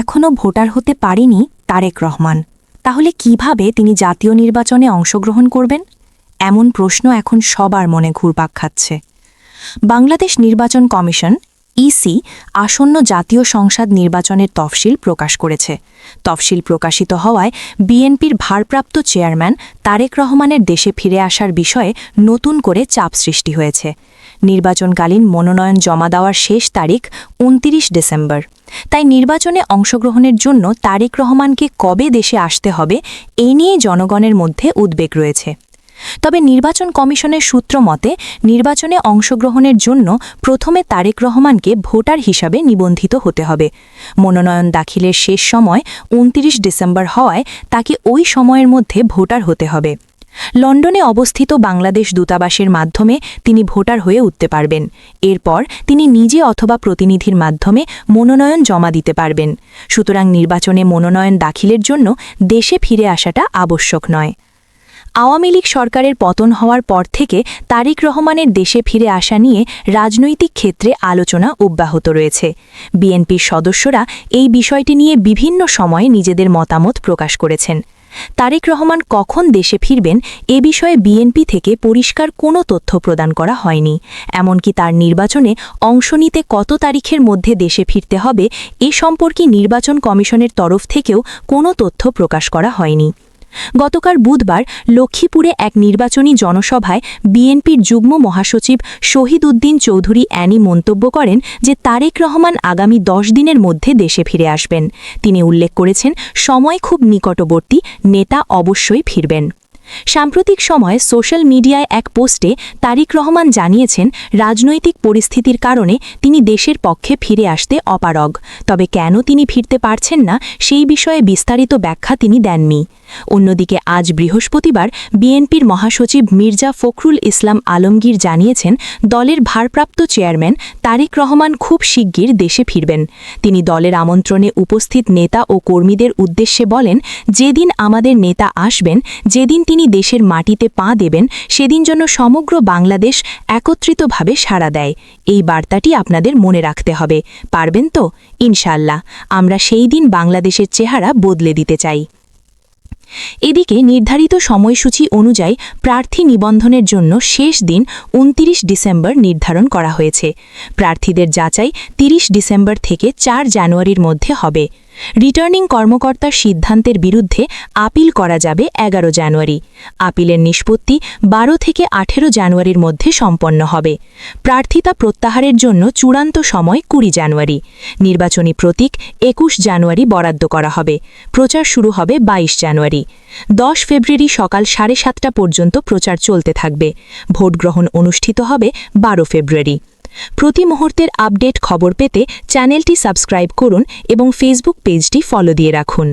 এখনও ভোটার হতে পারেনি তারেক রহমান। তাহলে কীভাবে তিনি জাতীয় নির্বাচনে অংশগ্রহণ করবেন? এমন প্রশ্ন এখন সবার মনে ঘুরপাক খাচ্ছে। বাংলাদেশ নির্বাচন কমিশন ইসি আসন্ন জাতীয় সংসদ নির্বাচনের তফসিল প্রকাশ করেছে। তফসিল প্রকাশিত হওয়ায় বিএনপির ভারপ্রাপ্ত চেয়ারম্যান তারেক রহমানের দেশে ফিরে আসার বিষয়ে নতুন করে চাপ সৃষ্টি হয়েছে। নির্বাচনকালীন মনোনয়ন জমা দেওয়ার শেষ তারিখ উনতিরিশ ডিসেম্বর। তাই নির্বাচনে অংশগ্রহণের জন্য তারেক রহমানকে কবে দেশে আসতে হবে, এ নিয়ে জনগণের মধ্যে উদ্বেগ রয়েছে। তবে নির্বাচন কমিশনের সূত্র মতে, নির্বাচনে অংশগ্রহণের জন্য প্রথমে তারেক রহমানকে ভোটার হিসাবে নিবন্ধিত হতে হবে। মনোনয়ন দাখিলের শেষ সময় উনতিরিশ ডিসেম্বর হওয়ায় তাকে ওই সময়ের মধ্যে ভোটার হতে হবে। লন্ডনে অবস্থিত বাংলাদেশ দূতাবাসের মাধ্যমে তিনি ভোটার হয়ে উঠতে পারবেন। এরপর তিনি নিজে অথবা প্রতিনিধির মাধ্যমে মনোনয়ন জমা দিতে পারবেন। সুতরাং নির্বাচনে মনোনয়ন দাখিলের জন্য দেশে ফিরে আসাটা আবশ্যক নয়। আওয়ামী লীগ সরকারের পতন হওয়ার পর থেকে তারিক রহমানের দেশে ফিরে আসা নিয়ে রাজনৈতিক ক্ষেত্রে আলোচনা অব্যাহত রয়েছে। বিএনপির সদস্যরা এই বিষয়টি নিয়ে বিভিন্ন সময়ে নিজেদের মতামত প্রকাশ করেছেন। তারেক রহমান কখন দেশে ফিরবেন এ বিষয়ে বিএনপি থেকে পরিষ্কার কোনো তথ্য প্রদান করা হয়নি। এমনকি তার নির্বাচনে অংশ নিতে কত তারিখের মধ্যে দেশে ফিরতে হবে এ সম্পর্কে নির্বাচন কমিশনের তরফ থেকেও কোনো তথ্য প্রকাশ করা হয়নি। গতকাল বুধবার লক্ষ্মীপুরে এক নির্বাচনী জনসভায় বিএনপির যুগ্ম মহাসচিব শহীদ উদ্দিন চৌধুরী অ্যানি মন্তব্য করেন যে তারেক রহমান আগামী দশ দিনের মধ্যে দেশে ফিরে আসবেন। তিনি উল্লেখ করেছেন, সময় খুব নিকটবর্তী, নেতা অবশ্যই ফিরবেন। সাম্প্রতিক সময়ে সোশ্যাল মিডিয়ায় এক পোস্টে তারিক রহমান জানিয়েছেন, রাজনৈতিক পরিস্থিতির কারণে তিনি দেশের পক্ষে ফিরে আসতে অপারগ। তবে কেন তিনি ফিরতে পারছেন না, সেই বিষয়ে বিস্তারিত ব্যাখ্যা তিনি দেননি। অন্যদিকে আজ বৃহস্পতিবার বিএনপির মহাসচিব মির্জা ফখরুল ইসলাম আলমগীর জানিয়েছেন, দলের ভারপ্রাপ্ত চেয়ারম্যান তারিক রহমান খুব শিগগির দেশে ফিরবেন। তিনি দলের আমন্ত্রণে উপস্থিত নেতা ও কর্মীদের উদ্দেশ্যে বলেন, যেদিন আমাদের নেতা আসবেন, যেদিন তিনি দেশের মাটিতে পা দেবেন, সেদিন জন্য সমগ্র বাংলাদেশ একত্রিতভাবে সাড়া দেয়। এই বার্তাটি আপনাদের মনে রাখতে হবে। পারবেন তো? ইনশাল্লাহ আমরা সেই দিন বাংলাদেশের চেহারা বদলে দিতে চাই। এদিকে নির্ধারিত সময়সূচি অনুযায়ী প্রার্থী নিবন্ধনের জন্য শেষ দিন উনতিরিশ ডিসেম্বর নির্ধারণ করা হয়েছে। প্রার্থীদের যাচাই ৩০ ডিসেম্বর থেকে চার জানুয়ারির মধ্যে হবে। রিটার্নিং কর্মকর্তার সিদ্ধান্তের বিরুদ্ধে আপিল করা যাবে এগারো জানুয়ারি। আপিলের নিষ্পত্তি বারো থেকে আঠেরো জানুয়ারির মধ্যে সম্পন্ন হবে। প্রার্থিতা প্রত্যাহারের জন্য চূড়ান্ত সময় কুড়ি জানুয়ারি। নির্বাচনী প্রতীক একুশ জানুয়ারি বরাদ্দ করা হবে। প্রচার শুরু হবে ২২ জানুয়ারি। দশ ফেব্রুয়ারি সকাল সাড়ে সাতটা পর্যন্ত প্রচার চলতে থাকবে। ভোটগ্রহণ অনুষ্ঠিত হবে বারো ফেব্রুয়ারি। প্রতি মুহূর্তের আপডেট খবর পেতে চ্যানেলটি সাবস্ক্রাইব করুন এবং ফেসবুক পেজটি ফলো দিয়ে রাখুন।